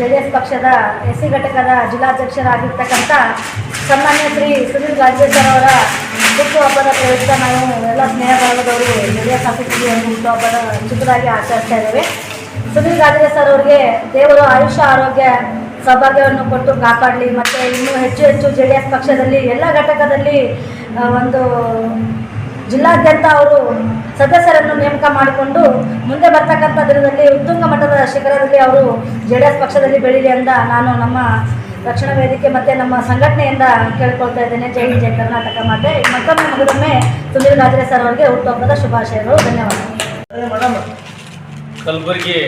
J D S ಪಕ್ಷದ S C ಘಟಕದ ಜಿಲ್ಲಾಧ್ಯಕ್ಷರಾಗಿರ್ತಕ್ಕಂಥ ಸನ್ಮಾನ್ಯ ಶ್ರೀ ಸುನೀಲ್ ಸರ್ ಅವರ ಹುಟ್ಟುಹಬ್ಬದ ಪ್ರಯುಕ್ತ ನಾವು ಎಲ್ಲ ಸ್ನೇಹ ಬಳಗದವರು ಜೆ ಡಿ ಎಸ್ ಆಫೀಸಿಗೆ ಒಂದು ಹುಟ್ಟುಹಬ್ಬದ ಚಿಕ್ಕದಾಗಿ ಆಚರಿಸ್ತಾ ಇದ್ದೇವೆ. ಸುನೀಲ್ ಗಾಂಧಿ ಸರ್ ಅವರಿಗೆ ದೇವರು ಆಯುಷ ಆರೋಗ್ಯ ಸೌಭಾಗ್ಯವನ್ನು ಕೊಟ್ಟು ಕಾಪಾಡಲಿ, ಮತ್ತು ಇನ್ನೂ ಹೆಚ್ಚು ಹೆಚ್ಚು ಜೆ ಪಕ್ಷದಲ್ಲಿ ಎಲ್ಲ ಘಟಕದಲ್ಲಿ ಒಂದು ಜಿಲ್ಲಾದ್ಯಂತ ಅವರು ಸದಸ್ಯರನ್ನು ನೇಮಕ ಮಾಡಿಕೊಂಡು ಮುಂದೆ ಬರ್ತಕ್ಕಂಥ ದಿನದಲ್ಲಿ ಉತ್ತುಂಗ ಮಟ್ಟದ ಶಿಖರದಲ್ಲಿ ಅವರು ಜೆ ಡಿ ಎಸ್ ಪಕ್ಷದಲ್ಲಿ ಬೆಳೀಲಿ ಅಂತ ನಾನು ನಮ್ಮ ರಕ್ಷಣಾ ವೇದಿಕೆ ಮತ್ತು ನಮ್ಮ ಸಂಘಟನೆಯಿಂದ ಕೇಳ್ಕೊಳ್ತಾ ಇದ್ದೇನೆ. ಜೈ ಜೈ ಕರ್ನಾಟಕ ಮಾತೆ. ಮತ್ತೊಮ್ಮೆ ಮಗದೊಮ್ಮೆ ಸುನೀಲ್ ರಾಜರೇ ಸರ್ ಅವರಿಗೆ ಹುಟ್ಟುಹಬ್ಬದ ಶುಭಾಶಯಗಳು. ಧನ್ಯವಾದಗಳು. ಕಲಬುರಗಿ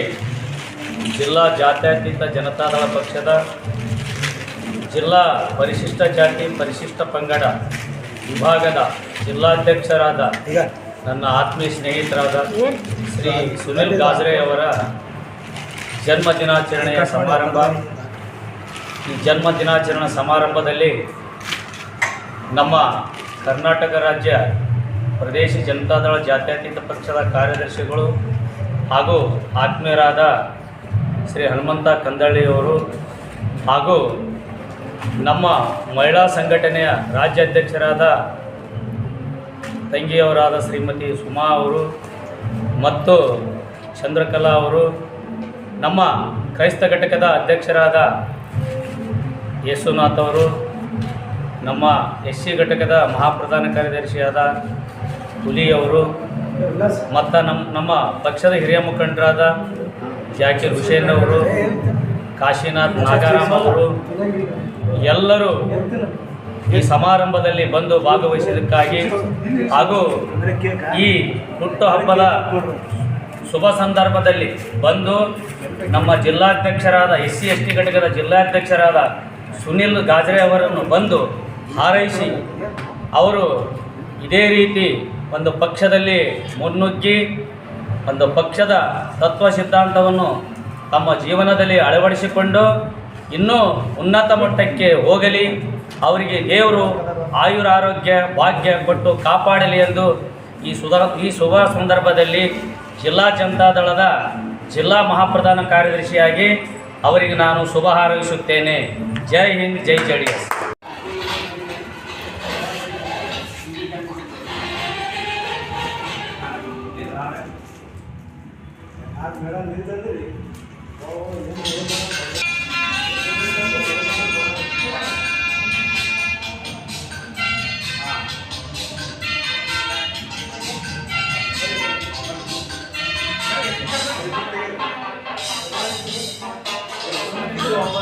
ಜಿಲ್ಲಾ ಜಾತ್ಯತೀತ ಜನತಾದಳ ಪಕ್ಷದ ಜಿಲ್ಲಾ ಪರಿಶಿಷ್ಟ ಜಾತಿ ಪರಿಶಿಷ್ಟ ಪಂಗಡ ವಿಭಾಗದ ಜಿಲ್ಲಾಧ್ಯಕ್ಷರಾದ ನನ್ನ ಆತ್ಮೀಯ ಸ್ನೇಹಿತರಾದ ಶ್ರೀ ಸುನಿಲ್ ಗಾಜ್ರೆ ಅವರ ಜನ್ಮ ದಿನಾಚರಣೆಯ ಸಮಾರಂಭ. ಈ ಜನ್ಮ ದಿನಾಚರಣೆ ಸಮಾರಂಭದಲ್ಲಿ ನಮ್ಮ ಕರ್ನಾಟಕ ರಾಜ್ಯ ಪ್ರದೇಶ ಜನತಾದಳ ಜಾತ್ಯತೀತ ಪಕ್ಷದ ಕಾರ್ಯದರ್ಶಿಗಳು ಹಾಗೂ ಆತ್ಮೀಯರಾದ ಶ್ರೀ ಹನುಮಂತ ಕಂದಳ್ಳಿಯವರು ಹಾಗೂ ನಮ್ಮ ಮಹಿಳಾ ಸಂಘಟನೆಯ ರಾಜ್ಯಾಧ್ಯಕ್ಷರಾದ ತಂಗಿಯವರಾದ ಶ್ರೀಮತಿ ಸುಮಾ ಅವರು ಮತ್ತು ಚಂದ್ರಕಲಾ ಅವರು, ನಮ್ಮ ಕ್ರೈಸ್ತ ಘಟಕದ ಅಧ್ಯಕ್ಷರಾದ ಯೇಸುನಾಥ್ ಅವರು, ನಮ್ಮ ಎಸ್ ಸಿ ಘಟಕದ ಮಹಾಪ್ರಧಾನ ಕಾರ್ಯದರ್ಶಿಯಾದ ಹುಲಿಯವರು ಮತ್ತು ನಮ್ಮ ನಮ್ಮ ಪಕ್ಷದ ಹಿರಿಯ ಮುಖಂಡರಾದ ಜಾಕಿರ್ ಹುಸೇನ್ ಅವರು, ಕಾಶಿನಾಥ್ ನಾಗಾರಾಮ್ ಅವರು, ಎಲ್ಲರೂ ಈ ಸಮಾರಂಭದಲ್ಲಿ ಬಂದು ಭಾಗವಹಿಸಿದ್ದಕ್ಕಾಗಿ ಹಾಗೂ ಈ ಹುಟ್ಟುಹಬ್ಬದ ಶುಭ ಸಂದರ್ಭದಲ್ಲಿ ಬಂದು ನಮ್ಮ ಜಿಲ್ಲಾಧ್ಯಕ್ಷರಾದ ಎಸ್ ಸಿ ಎಸ್ ಟಿ ಘಟಕದ ಜಿಲ್ಲಾಧ್ಯಕ್ಷರಾದ ಸುನಿಲ್ ಗಾಜ್ರೆ ಅವರನ್ನು ಬಂದು ಹಾರೈಸಿ ಅವರು ಇದೇ ರೀತಿ ಒಂದು ಪಕ್ಷದಲ್ಲಿ ಮುನ್ನುಗ್ಗಿ, ಒಂದು ಪಕ್ಷದ ತತ್ವ ಸಿದ್ಧಾಂತವನ್ನು ತಮ್ಮ ಜೀವನದಲ್ಲಿ ಅಳವಡಿಸಿಕೊಂಡು ಇನ್ನೂ ಉನ್ನತ ಮಟ್ಟಕ್ಕೆ ಹೋಗಲಿ. ಅವರಿಗೆ ದೇವರು ಆಯುರಾರೋಗ್ಯ, ಭಾಗ್ಯ ಕೊಟ್ಟು ಕಾಪಾಡಲಿ ಎಂದು ಈ ಸುಧಾ ಈ ಶುಭ ಸಂದರ್ಭದಲ್ಲಿ ಜಿಲ್ಲಾ ಜನತಾ ದಳದ ಜಿಲ್ಲಾ ಮಹಾಪ್ರಧಾನ ಕಾರ್ಯದರ್ಶಿಯಾಗಿ ಅವರಿಗೆ ನಾನು ಶುಭ ಹಾರೈಸುತ್ತೇನೆ. ಜೈ ಹಿಂದ್, ಜೈ ಜಡಿ ಎಸ್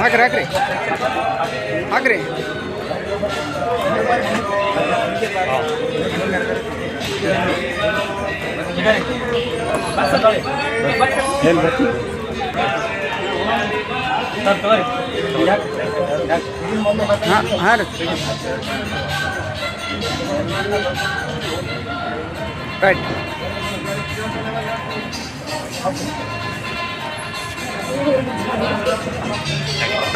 ಹಾಕ್ರಿ ಹಾಕ್ರಿ. ಹಾಕ್ರಿ. ಏನು ಬರ್ತೀವಿ ಹಾಂ ಹಾಂ ರೀ ರೈಟ್ ಕೈ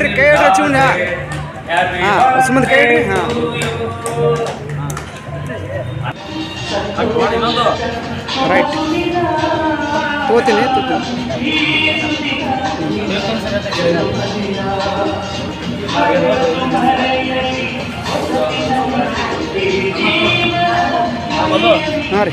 ಆಡ್ರಿ ಕೈ ಆಡ್ರಿ ಹಚ್ಚಿ ಮುಂದೆ ಹಾಂ ಮುಂದೆ ಕೈ ಆಡ್ರಿ ಹಾಂ. ರೈಟ್ ತೋತೀನಿ ಹಾಂ ರೀ.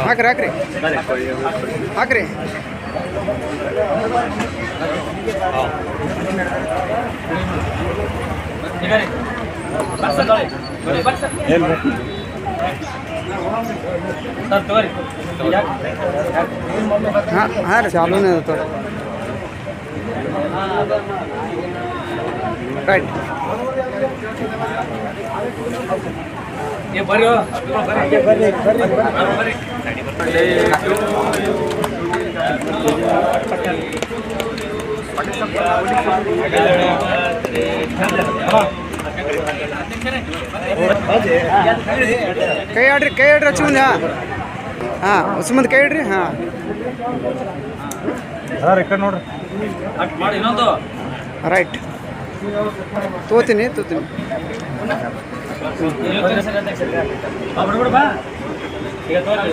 ಹಾಕ್ರಿ ಹಾಕ್ರಿ. ಹಾಕ್ರಿ. ಹಾಂ ಹಾಂ ರೀ ಚಾಲೂನೇ ತೋರಿ ರೈಟ್ ಕೈ ಆಡ್ರಿ ಕೈ ಆಡ್ರಿ ಹಚ್ಚಿ ಮುಂದೆ ಹಾಂ. ಹಾಂ ಹೊಸ ಮುಂದೆ ಕೈ ಇಡ್ರಿ ಹಾಂ. ಸರ್ ಈ ಕಡೆ ನೋಡ್ರಿ. ಅಟ್ ಮಾಡಿ ಇನ್ನೊಂದು. ರೈಟ್ ತೋತೀನಿ ತೋತೀನಿ. ಅವ್ರು ಬಿಡು, ಬಾ ಈಗ ತೋರಿ